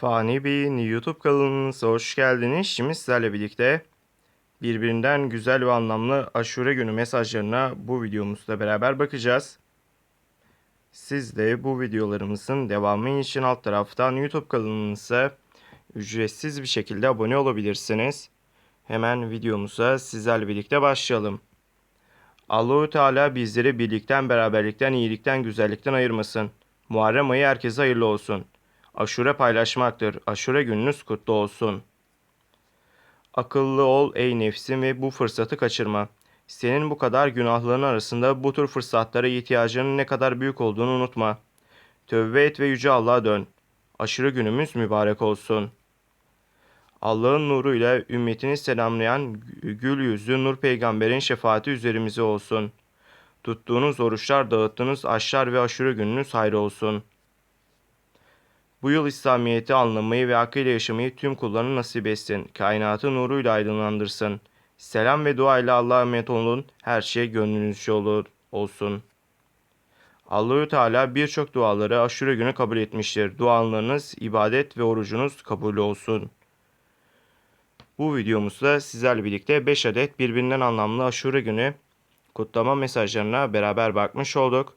Fani Bey'in YouTube kanalınıza hoş geldiniz. Şimdi sizlerle birlikte birbirinden güzel ve anlamlı aşure günü mesajlarına bu videomuzda beraber bakacağız. Siz de bu videolarımızın devamı için alt taraftan YouTube kanalımıza ücretsiz bir şekilde abone olabilirsiniz. Hemen videomuza sizlerle birlikte başlayalım. Allahü Teala bizleri birlikten, beraberlikten, iyilikten, güzellikten ayırmasın. Muharrem ayı herkese hayırlı olsun. Aşure paylaşmaktır. Aşure gününüz kutlu olsun. Akıllı ol ey nefsim ve bu fırsatı kaçırma. Senin bu kadar günahların arasında bu tür fırsatlara ihtiyacının ne kadar büyük olduğunu unutma. Tövbe et ve yüce Allah'a dön. Aşure günümüz mübarek olsun. Allah'ın nuruyla ümmetini selamlayan gül yüzlü Nur peygamberin şefaati üzerimize olsun. Tuttuğunuz oruçlar, dağıttığınız aşlar ve aşure gününüz hayrı olsun.'' Bu yıl İslamiyet'i anlamayı ve hakkıyla yaşamayı tüm kullarına nasip etsin. Kainatı nuruyla aydınlandırsın. Selam ve dua ile Allah'a emanet olun. Her şey gönlünüzce olur olsun. Allahü Teala birçok duaları aşure günü kabul etmiştir. Dualarınız, ibadet ve orucunuz kabul olsun. Bu videomuzda sizlerle birlikte 5 adet birbirinden anlamlı aşure günü kutlama mesajlarına beraber bakmış olduk.